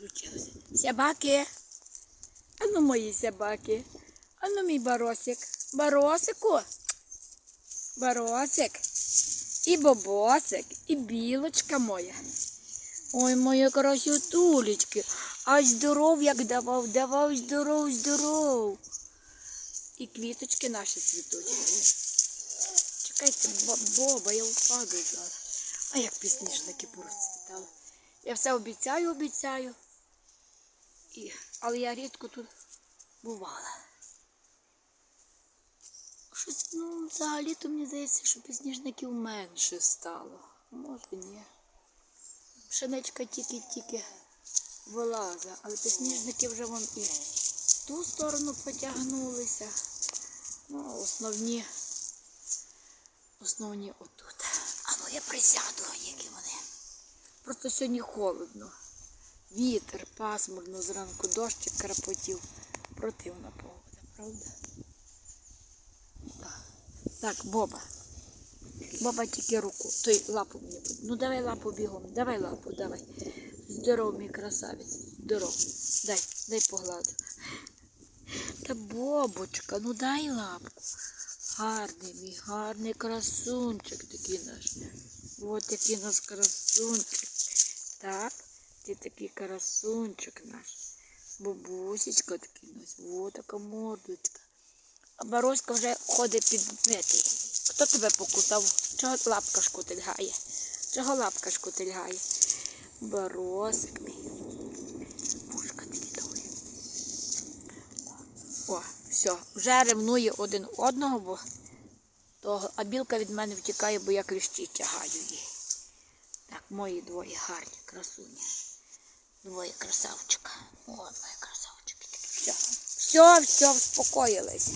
включилося. Сябаки. Ану мої сябаки. Ану мій баросик. Баросику. Баросик. І бобосик, і білочка моя. Ой, моя красотулечки. Аж здоров, як давав, давав здоров, здоров. І квіточки наші цвітуть. Чекайте, боба, я впаду зараз. А як пісніжники порозцвітали. Я все обіцяю, обіцяю. І, але я рідко тут бувала. Щось, ну, взагалі-то мені здається, що підсніжників менше стало. Може ні. Пшеничка тільки-тільки вилаза, але підсніжники вже вон і в ту сторону потягнулися. Ну, основні, основні отут. А ну я присяду, які вони. Просто сьогодні холодно. Вітер, пасмурно зранку, дощик крапотів. Противна погода, правда? Так, Боба. Боба тільки руку. Той лапу мені. буде. Ну давай лапу бігом. Давай лапу, давай. Здоров, мій красавець. Здоров. Дай, дай погладу. Та бобочка, ну дай лапку. Гарний мій, гарний красунчик такий наш. От який наш красунчик. Так, ти такий красунчик наш. Бабусечка такий наш. О, така мордочка. А Бароська вже ходить під метий. Хто тебе покусав? Чого лапка шкутильгає? Чого лапка шкутильгає? Баросик мій. Пушка такі довгі. О, все, вже ревнує один одного, бо того, а білка від мене втікає, бо я кліщі тягаю її. Так, мої двоє гарні, красуні. Двоє красавчика. О, мої красавчики. Все, все, все, вспокоїлись.